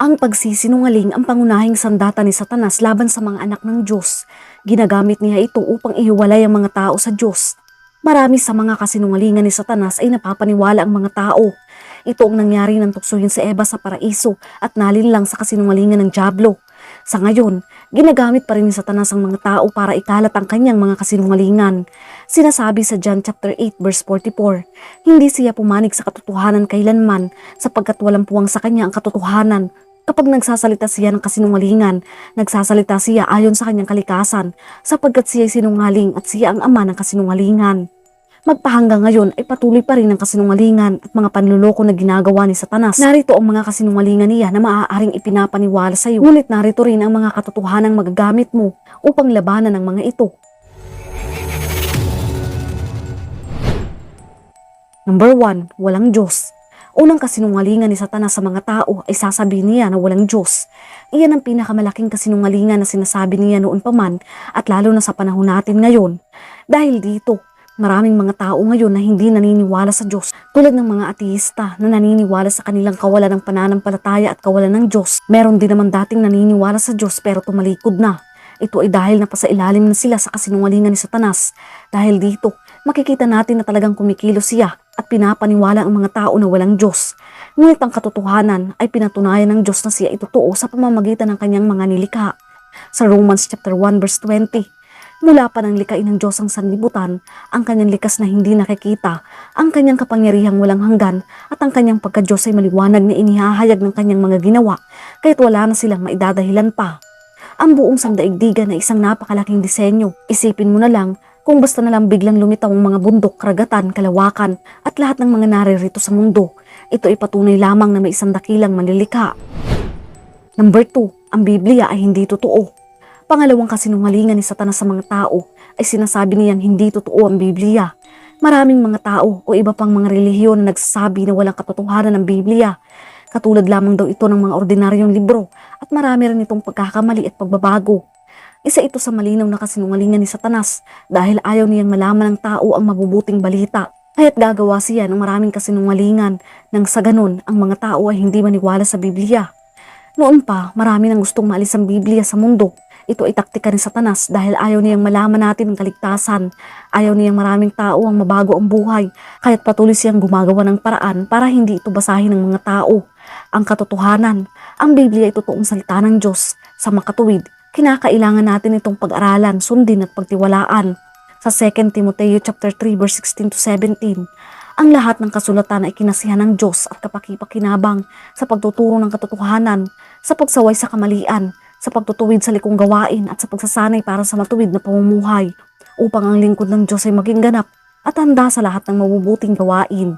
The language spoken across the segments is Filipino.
Ang pagsisinungaling ang pangunahing sandata ni Satanas laban sa mga anak ng Diyos. Ginagamit niya ito upang ihiwalay ang mga tao sa Diyos. Marami sa mga kasinungalingan ni Satanas ay napapaniwala ang mga tao. Ito ang nangyari ng tuksohin si Eva sa paraiso at nalinlang sa kasinungalingan ng Diablo. Sa ngayon, ginagamit pa rin ni Satanas ang mga tao para ikalat ang kanyang mga kasinungalingan. Sinasabi sa John chapter 8 verse 44, hindi siya pumanig sa katotohanan kailanman sapagkat walang puwang sa kanya ang katotohanan. Kapag nagsasalita siya ng kasinungalingan, nagsasalita siya ayon sa kanyang kalikasan sapagkat siya ay sinungaling at siya ang ama ng kasinungalingan. Magpahanggang ngayon ay patuloy pa rin ang kasinungalingan at mga panluloko na ginagawa ni Satanas. Narito ang mga kasinungalingan niya na maaaring ipinapaniwala sa iyo. Ngunit narito rin ang mga katotohanang magagamit mo upang labanan ang mga ito. Number 1, walang Diyos. Unang kasinungalingan ni Satanas sa mga tao ay sasabihin niya na walang Diyos. Iyan ang pinakamalaking kasinungalingan na sinasabi niya noon pa man at lalo na sa panahon natin ngayon. Dahil dito, maraming mga tao ngayon na hindi naniniwala sa Diyos tulad ng mga ateista na naniniwala sa kanilang kawalan ng pananampalataya at kawalan ng Diyos. Meron din naman dating naniniwala sa Diyos pero tumalikod na. Ito ay dahil napasailalim na sila sa kasinungalingan ni Satanas. Dahil dito, makikita natin na talagang kumikilos siya at pinapaniwala ang mga tao na walang Diyos. Ngunit ang katotohanan ay pinatunayan ng Diyos na siya ay totoo sa pamamagitan ng kanyang mga nilikha. Sa Romans chapter 1 verse 20, mula pa ng likain ng Diyos ang sanlibutan, ang kanyang likas na hindi nakikita, ang kanyang kapangyarihang walang hanggan, at ang kanyang pagka-Diyos ay maliwanag na inihahayag ng kanyang mga ginawa, kahit wala na silang maidadahilan pa. Ang buong sandaigdigan ay isang napakalaking disenyo. Isipin mo na lang kung basta na lang biglang lumitaw ang mga bundok, karagatan, kalawakan at lahat ng mga naririto sa mundo. Ito ay patunay lamang na may isang dakilang manlilikha. Number 2, ang Biblia ay hindi totoo. Pangalawang kasinungalingan ni Satanas sa mga tao ay sinasabi niyang hindi totoo ang Biblia. Maraming mga tao o iba pang mga relihiyon na nagsasabi na walang katotohanan ng Biblia. Katulad lamang daw ito ng mga ordinaryong libro at marami rin itong pagkakamali at pagbabago. Isa ito sa malinaw na kasinungalingan ni Satanas dahil ayaw niyang malaman ng tao ang mabubuting balita. Kaya't gagawa siya ng maraming kasinungalingan nang sa ganun ang mga tao ay hindi maniwala sa Biblia. Noon pa, marami nang gustong maalis ang Biblia sa mundo. Ito ay taktika ni Satanas dahil ayaw niyang malaman natin ang kaligtasan. Ayaw niyang maraming tao ang mabago ang buhay, kaya't patuloy siyang gumagawa ng paraan para hindi ito basahin ng mga tao. Ang katotohanan, ang Biblia ay totoong salita ng Diyos. Sa makatuwid, kinakailangan natin itong pag-aralan, sundin at pagtiwalaan. Sa 2 Timoteo chapter 3 verse 16 to 17, ang lahat ng kasulatan ay kinasihan ng Diyos at kapakipakinabang sa pagtuturo ng katotohanan, sa pagsaway sa kamalian, sa pagtutuwid sa likong gawain at sa pagsasanay para sa matuwid na pamumuhay upang ang lingkod ng Diyos ay maging ganap at handa sa lahat ng mabubuting gawain.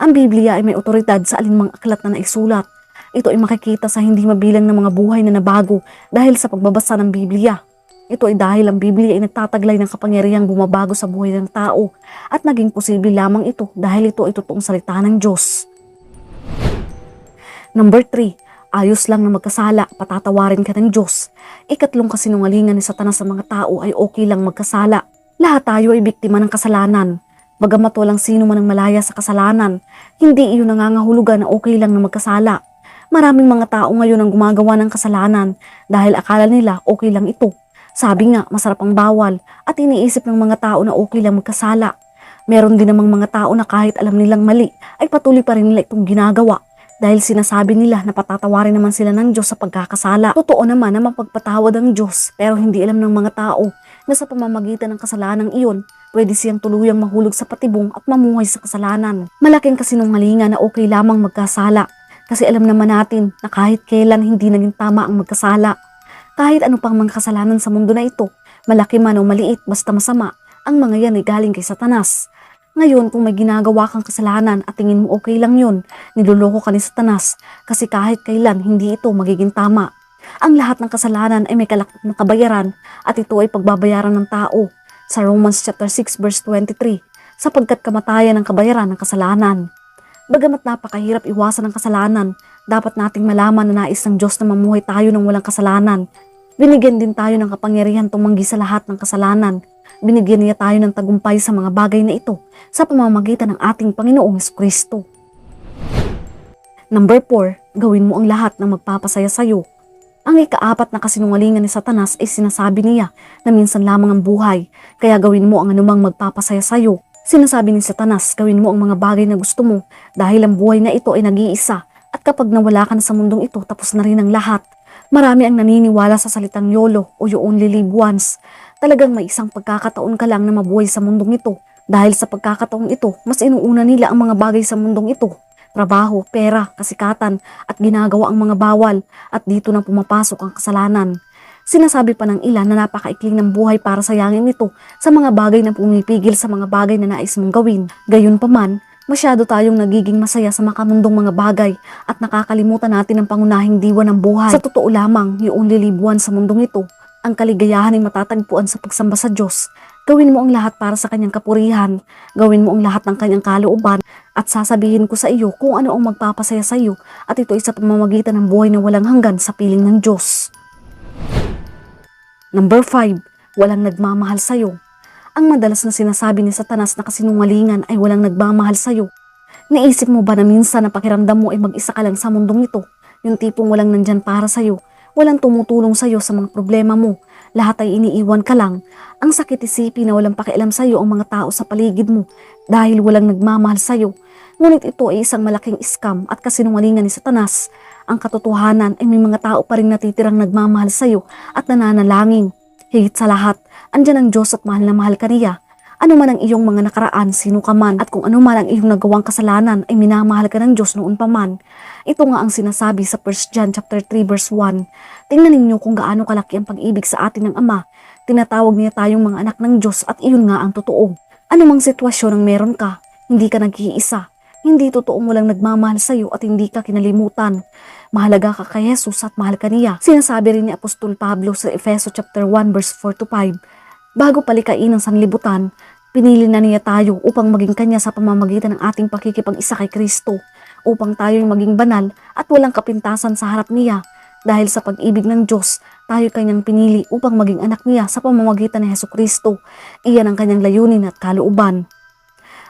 Ang Biblia ay may otoridad sa alinmang aklat na naisulat. Ito ay makikita sa hindi mabilang ng mga buhay na nabago dahil sa pagbabasa ng Biblia. Ito ay dahil ang Biblia ay nagtataglay ng kapangyarihang bumabago sa buhay ng tao at naging posible lamang ito dahil ito ay totoong salita ng Diyos. Number 3, ayos lang na magkasala, patatawarin ka ng Diyos. Ikatlong kasinungalingan ni Satanas sa mga tao ay okay lang magkasala. Lahat tayo ay biktima ng kasalanan. Bagamat walang sino man ang malaya sa kasalanan, hindi iyon nangangahulugan na okay lang na magkasala. Maraming mga tao ngayon ang gumagawa ng kasalanan dahil akala nila okay lang ito. Sabi nga, masarap ang bawal at iniisip ng mga tao na okay lang magkasala. Meron din namang mga tao na kahit alam nilang mali ay patuloy pa rin nila itong ginagawa dahil sinasabi nila na patatawarin naman sila ng Diyos sa pagkakasala. Totoo naman na mapagpatawad ang Diyos pero hindi alam ng mga tao na sa pamamagitan ng kasalanang iyon, pwede siyang tuluyang mahulog sa patibong at mamuhay sa kasalanan. Malaking kasinungalingan na okay lamang magkasala kasi alam naman natin na kahit kailan hindi naging tama ang magkasala. Kahit ano pang mga kasalanan sa mundo na ito, malaki man o maliit basta masama, ang mga yan ay galing kay Satanas. Ngayon, kung may ginagawa kang kasalanan at tingin mo okay lang yun, niloloko ka ni Satanas kasi kahit kailan hindi ito magiging tama. Ang lahat ng kasalanan ay may kalakip na kabayaran at ito ay pagbabayaran ng tao sa Romans chapter 6 verse 23 sapagkat kamatayan ang kabayaran ng kasalanan. Bagamat napakahirap iwasan ang kasalanan, dapat nating malaman na nais ng Diyos na mamuhay tayo ng walang kasalanan. Binigyan din tayo ng kapangyarihan tumanggi sa lahat ng kasalanan. Binigyan niya tayo ng tagumpay sa mga bagay na ito sa pamamagitan ng ating Panginoong Kristo. Number 4, gawin mo ang lahat ng magpapasaya sa'yo. Ang ikaapat na kasinungalingan ni Satanas ay sinasabi niya na minsan lamang ang buhay, kaya gawin mo ang anumang magpapasaya sa'yo. Sinasabi ni Satanas, gawin mo ang mga bagay na gusto mo dahil ang buhay na ito ay nag-iisa at kapag nawala ka na sa mundong ito, tapos na rin ang lahat. Marami ang naniniwala sa salitang YOLO o You Only Live Once. Talagang may isang pagkakataon ka lang na mabuhay sa mundong ito. Dahil sa pagkakataon ito, mas inuuna nila ang mga bagay sa mundong ito. Trabaho, pera, kasikatan, at ginagawa ang mga bawal at dito na pumapasok ang kasalanan. Sinasabi pa ng ilan na napakaikling ng buhay para sayangin ito sa mga bagay na pumipigil sa mga bagay na nais mong gawin. Gayunpaman, masyado tayong nagiging masaya sa makamundong mga bagay at nakakalimutan natin ang pangunahing diwa ng buhay. Sa totoo lamang, yung once sa mundong ito, ang kaligayahan ay matatagpuan sa pagsamba sa Diyos. Gawin mo ang lahat para sa kanyang kapurihan. Gawin mo ang lahat ng kanyang kalooban at sasabihin ko sa iyo kung ano ang magpapasaya sa iyo at ito ay sa pamamagitan ng buhay na walang hanggan sa piling ng Diyos. Number 5, walang nagmamahal sa iyo. Ang madalas na sinasabi ni Satanas na kasinungalingan ay walang nagmamahal sa iyo. Naisip mo ba na minsan na pakiramdam mo ay mag-isa ka lang sa mundong ito? Yung tipong walang nandyan para sa iyo, walang tumutulong sa iyo sa mga problema mo, lahat ay iniiwan ka lang. Ang sakit isipin na walang pakialam sa iyo ang mga tao sa paligid mo dahil walang nagmamahal sa iyo. Ngunit ito ay isang malaking scam at kasinungalingan ni Satanas. Ang katotohanan ay may mga tao pa rin natitirang nagmamahal sa iyo at nananalangin. Higit sa lahat, andyan ang Diyos at mahal na mahal ka niya. Ano man ang iyong mga nakaraan, sino ka man, at kung ano man ang iyong nagawang kasalanan ay minamahal ka ng Diyos noon pa man. Ito nga ang sinasabi sa 1 John chapter 3 verse 1. Tingnan ninyo kung gaano kalaki ang pag-ibig sa atin ng Ama. Tinatawag niya tayong mga anak ng Diyos at iyon nga ang totoo. Ano mang sitwasyon ang meron ka, hindi ka nag-iisa. Hindi totoong walang nagmamahal sa iyo at hindi ka kinalimutan. Mahalaga ka kay Jesus at mahal ka niya. Sinasabi rin ni Apostol Pablo sa Efeso chapter 1 verse 4 to 5. Bago palikain ang sanlibutan, pinili na niya tayo upang maging kanya sa pamamagitan ng ating pakikipag-isa kay Kristo, upang tayo'y maging banal at walang kapintasan sa harap niya. Dahil sa pag-ibig ng Diyos, tayo kanyang pinili upang maging anak niya sa pamamagitan ng Heso Kristo. Iyan ang kanyang layunin at kalooban.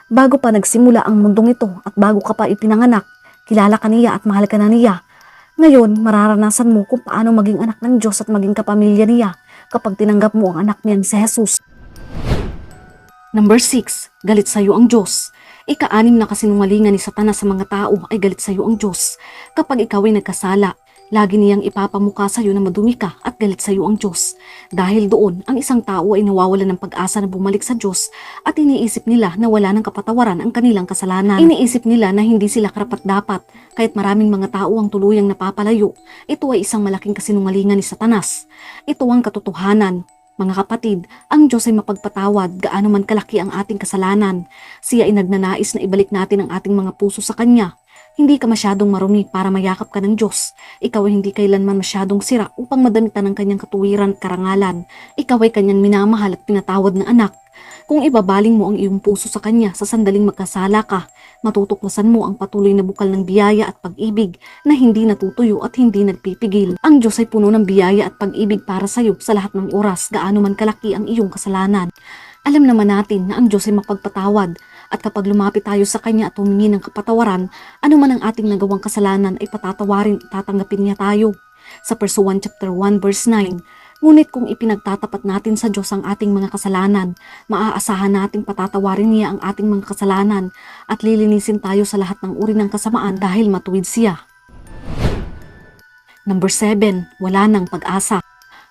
Bago pa nagsimula ang mundong ito at bago ka pa ipinanganak, kilala ka niya at mahal ka na niya. Ngayon, mararanasan mo kung paano maging anak ng Diyos at maging kapamilya niya kapag tinanggap mo ang anak niyang si Jesus. Number 6, galit sa iyo ang Diyos. Ika-anim na kasinungalingan ni Satanas sa mga tao ay galit sa iyo ang Diyos. Kapag ikaw ay nagkasala, lagi niyang ipapamukha sa iyo na madumi ka at galit sa iyo ang Diyos. Dahil doon, ang isang tao ay nawawala ng pag-asa na bumalik sa Diyos at iniisip nila na wala ng kapatawaran ang kanilang kasalanan. Iniisip nila na hindi sila karapat-dapat kahit maraming mga tao ang tuluyang napapalayo. Ito ay isang malaking kasinungalingan ni Satanas. Ito ang katotohanan. Mga kapatid, ang Diyos ay mapagpatawad gaano man kalaki ang ating kasalanan. Siya ay nagnanais na ibalik natin ang ating mga puso sa Kanya. Hindi ka masyadong marumi para mayakap ka ng Diyos. Ikaw ay hindi kailanman masyadong sira upang madamitan ng kanyang katuwiran at karangalan. Ikaw ay kanyang minamahal at pinatawad na anak. Kung ibabaling mo ang iyong puso sa Kanya sa sandaling magkasala ka, matutuklasan mo ang patuloy na bukal ng biyaya at pag-ibig na hindi natutuyo at hindi nagpipigil. Ang Diyos ay puno ng biyaya at pag-ibig para sa iyo sa lahat ng oras gaano man kalaki ang iyong kasalanan. Alam naman natin na ang Diyos ay mapagpatawad at kapag lumapit tayo sa Kanya at humingi ng kapatawaran, ano man ang ating nagawang kasalanan ay patatawarin at tatanggapin niya tayo. Sa 1 chapter 1 verse 9, Ngunit kung ipinagtatapat natin sa Diyos ang ating mga kasalanan, maaasahan nating patatawarin niya ang ating mga kasalanan at lilinisin tayo sa lahat ng uri ng kasamaan dahil matuwid siya. Number 7, wala ng pag-asa.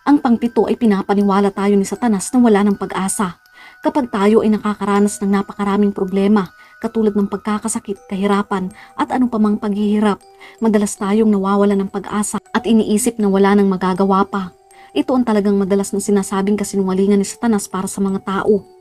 Ang pangpito ay pinapaniwala tayo ni Satanas na wala ng pag-asa. Kapag tayo ay nakakaranas ng napakaraming problema, katulad ng pagkakasakit, kahirapan at anong pamang paghihirap, madalas tayong nawawala ng pag-asa at iniisip na wala nang magagawa pa. Ito ang talagang madalas na sinasabing kasinungalingan ni Satanas para sa mga tao.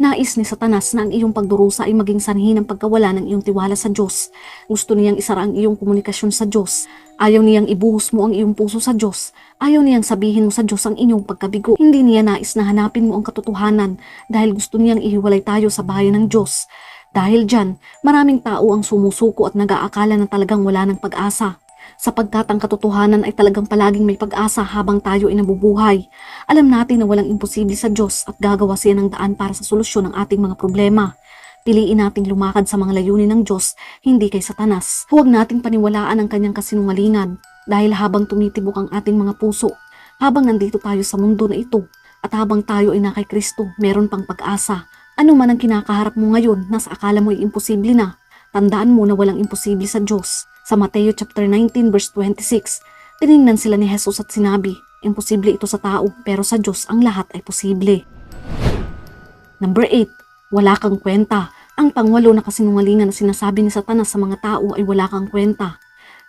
Nais ni Satanas na ang iyong pagdurusa ay maging sanhi ng pagkawala ng iyong tiwala sa Diyos. Gusto niyang isara ang iyong komunikasyon sa Diyos. Ayaw niyang ibuhos mo ang iyong puso sa Diyos. Ayaw niyang sabihin mo sa Diyos ang inyong pagkabigo. Hindi niya nais na hanapin mo ang katotohanan dahil gusto niyang ihiwalay tayo sa bayan ng Diyos. Dahil dyan, maraming tao ang sumusuko at nag-aakala na talagang wala ng pag-asa sapagkat ang katotohanan ay talagang palaging may pag-asa habang tayo ay nabubuhay. Alam natin na walang imposible sa Diyos at gagawa siya ng daan para sa solusyon ng ating mga problema. Piliin nating lumakad sa mga layunin ng Diyos, hindi kay Satanas. Huwag nating paniwalaan ang kanyang kasinungalingan dahil habang tumitibok ang ating mga puso, habang nandito tayo sa mundo na ito, at habang tayo ay na kay Kristo, meron pang pag-asa. Ano man ang kinakaharap mo ngayon na sa akala mo ay imposible na, tandaan mo na walang imposible sa Diyos. Sa Mateo chapter 19 verse 26, tiningnan sila ni Jesus at sinabi, imposible ito sa tao pero sa Diyos ang lahat ay posible. Number 8, wala kang kwenta. Ang pangwalo na kasinungalingan na sinasabi ni Satanas sa mga tao ay wala kang kwenta.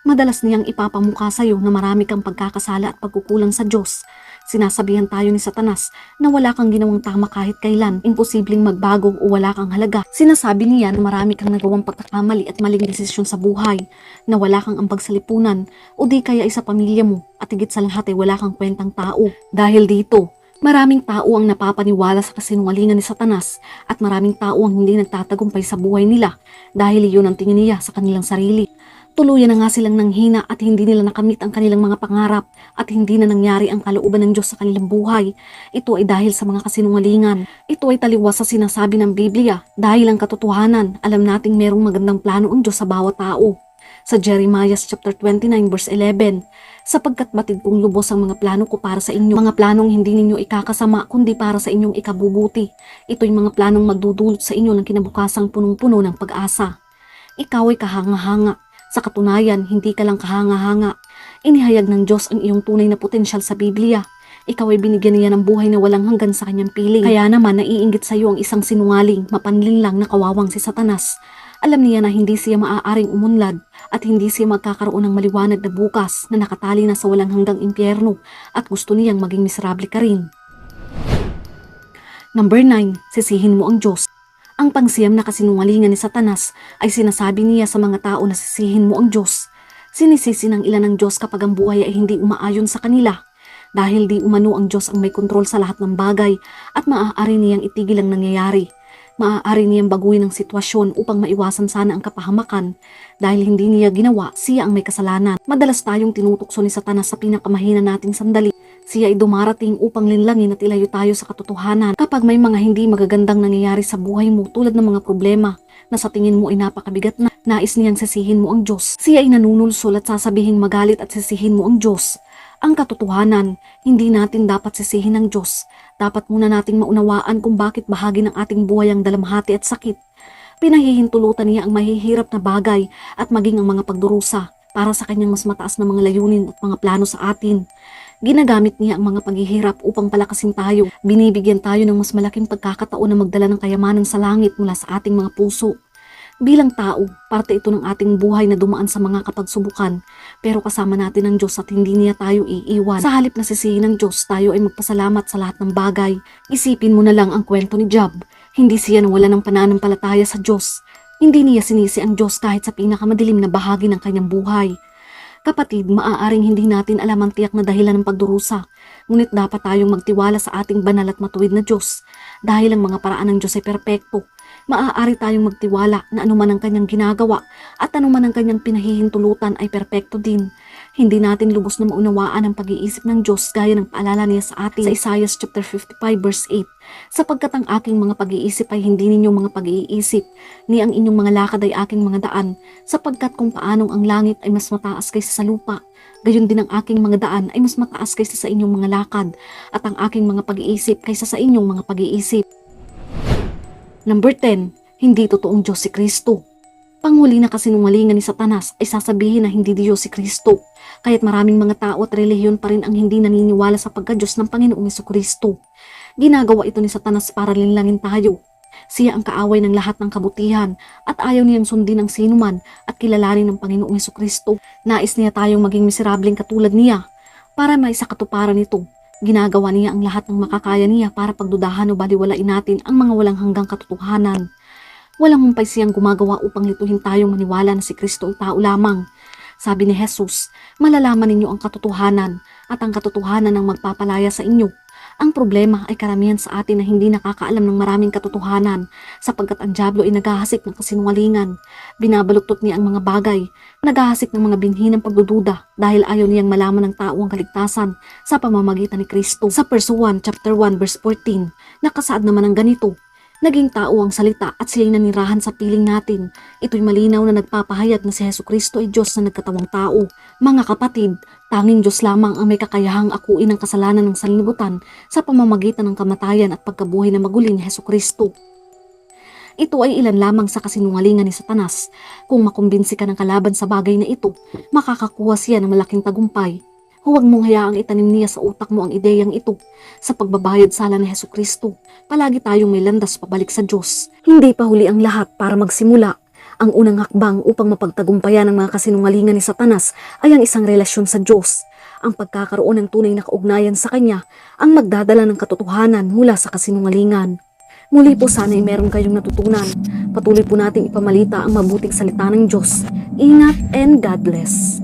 Madalas niyang ipapamukha sa iyo na marami kang pagkakasala at pagkukulang sa Diyos. Sinasabihan tayo ni Satanas na wala kang ginawang tama kahit kailan, imposibleng magbago o wala kang halaga. Sinasabi niya na marami kang nagawang pagkakamali at maling desisyon sa buhay, na wala kang ambag sa lipunan o di kaya ay sa pamilya mo at higit sa lahat ay wala kang kwentang tao. Dahil dito, Maraming tao ang napapaniwala sa kasinungalingan ni Satanas at maraming tao ang hindi nagtatagumpay sa buhay nila dahil iyon ang tingin niya sa kanilang sarili. Tuluyan na nga silang nanghina at hindi nila nakamit ang kanilang mga pangarap at hindi na nangyari ang kalooban ng Diyos sa kanilang buhay. Ito ay dahil sa mga kasinungalingan. Ito ay taliwas sa sinasabi ng Biblia dahil ang katotohanan, alam nating merong magandang plano ang Diyos sa bawat tao. Sa Jeremiah chapter 29 verse 11, sapagkat batid kong lubos ang mga plano ko para sa inyo. Mga planong hindi ninyo ikakasama kundi para sa inyong ikabubuti. Ito'y mga planong magdudulot sa inyo ng kinabukasang punong-puno ng pag-asa. Ikaw ay kahanga-hanga. Sa katunayan, hindi ka lang kahanga-hanga. Inihayag ng Diyos ang iyong tunay na potensyal sa Biblia. Ikaw ay binigyan niya ng buhay na walang hanggan sa kanyang piling. Kaya naman naiinggit sa iyo ang isang sinungaling, mapanling lang na kawawang si Satanas. Alam niya na hindi siya maaaring umunlad at hindi siya magkakaroon ng maliwanag na bukas na nakatali na sa walang hanggang impyerno at gusto niyang maging miserable ka rin. Number 9, sisihin mo ang Diyos. Ang pangsiyam na kasinungalingan ni Satanas ay sinasabi niya sa mga tao na sisihin mo ang Diyos. Sinisisi ng ilan ng Diyos kapag ang buhay ay hindi umaayon sa kanila. Dahil di umano ang Diyos ang may kontrol sa lahat ng bagay at maaari niyang itigil ang nangyayari. Maaari niyang baguhin ang sitwasyon upang maiwasan sana ang kapahamakan dahil hindi niya ginawa, siya ang may kasalanan. Madalas tayong tinutukso ni Satanas sa pinakamahina nating sandali. Siya ay dumarating upang linlangin at ilayo tayo sa katotohanan. Kapag may mga hindi magagandang nangyayari sa buhay mo tulad ng mga problema na sa tingin mo ay napakabigat na, nais niyang sisihin mo ang Diyos. Siya ay nanunulsol at sasabihing magalit at sisihin mo ang Diyos. Ang katotohanan, hindi natin dapat sisihin ng Diyos. Dapat muna nating maunawaan kung bakit bahagi ng ating buhay ang dalamhati at sakit. Pinahihintulutan niya ang mahihirap na bagay at maging ang mga pagdurusa para sa kanyang mas mataas na mga layunin at mga plano sa atin. Ginagamit niya ang mga paghihirap upang palakasin tayo. Binibigyan tayo ng mas malaking pagkakataon na magdala ng kayamanan sa langit mula sa ating mga puso. Bilang tao, parte ito ng ating buhay na dumaan sa mga kapagsubukan, pero kasama natin ang Diyos at hindi niya tayo iiwan. Sa halip na sisihin ng Diyos, tayo ay magpasalamat sa lahat ng bagay. Isipin mo na lang ang kwento ni Job. Hindi siya nawala ng pananampalataya sa Diyos. Hindi niya sinisi ang Diyos kahit sa pinakamadilim na bahagi ng kanyang buhay. Kapatid, maaaring hindi natin alam ang tiyak na dahilan ng pagdurusa, ngunit dapat tayong magtiwala sa ating banal at matuwid na Diyos. Dahil ang mga paraan ng Diyos ay perpekto, maaari tayong magtiwala na anuman ang kanyang ginagawa at anuman ang kanyang pinahihintulutan ay perpekto din. Hindi natin lubos na maunawaan ang pag-iisip ng Diyos gaya ng paalala niya sa atin sa Isaiah chapter 55 verse 8. Sapagkat ang aking mga pag-iisip ay hindi ninyong mga pag-iisip, ni ang inyong mga lakad ay aking mga daan, sapagkat kung paanong ang langit ay mas mataas kaysa sa lupa, gayon din ang aking mga daan ay mas mataas kaysa sa inyong mga lakad, at ang aking mga pag-iisip kaysa sa inyong mga pag-iisip. Number 10, hindi totoong Diyos si Kristo. Panghuli na kasinungalingan ni Satanas ay sasabihin na hindi Diyos si Kristo, kaya't maraming mga tao at relihiyon pa rin ang hindi naniniwala sa pagka-Diyos ng Panginoong Yeso Kristo. Ginagawa ito ni Satanas para linlangin tayo. Siya ang kaaway ng lahat ng kabutihan at ayaw niyang sundin ang sinuman at kilalanin ng Panginoong Yeso Kristo. Nais niya tayong maging miserableng katulad niya. Para may sa katuparan nito, ginagawa niya ang lahat ng makakaya niya para pagdudahan o baliwalain natin ang mga walang hanggang katotohanan. Walang humpay siyang gumagawa upang lituhin tayong maniwala na si Kristo ay tao lamang. Sabi ni Jesus, malalaman ninyo ang katotohanan at ang katotohanan ang magpapalaya sa inyo. Ang problema ay karamihan sa atin na hindi nakakaalam ng maraming katotohanan sapagkat ang Diablo ay naghahasik ng kasinungalingan. Binabaluktot niya ang mga bagay, naghahasik ng mga binhi ng pagdududa dahil ayaw niyang malaman ng tao ang kaligtasan sa pamamagitan ni Kristo. Sa 1, chapter 1, verse 14, nakasaad naman ang ganito, Naging tao ang salita at sila'y nanirahan sa piling natin. Ito'y malinaw na nagpapahayag na si Heso Kristo ay Diyos na nagkatawang tao. Mga kapatid, tanging Diyos lamang ang may kakayahang akuin ang kasalanan ng sanlibutan sa pamamagitan ng kamatayan at pagkabuhay na maguling ni Heso Kristo. Ito ay ilan lamang sa kasinungalingan ni Satanas. Kung makumbinsi ka ng kalaban sa bagay na ito, makakakuha siya ng malaking tagumpay. Huwag mong hayaang itanim niya sa utak mo ang ideyang ito. Sa pagbabayad sala ni Heso Kristo, palagi tayong may landas pabalik sa Diyos. Hindi pa huli ang lahat para magsimula. Ang unang hakbang upang mapagtagumpayan ang mga kasinungalingan ni Satanas ay ang isang relasyon sa Diyos. Ang pagkakaroon ng tunay na kaugnayan sa Kanya ang magdadala ng katotohanan mula sa kasinungalingan. Muli po sana ay meron kayong natutunan. Patuloy po nating ipamalita ang mabuting salita ng Diyos. Ingat and God bless.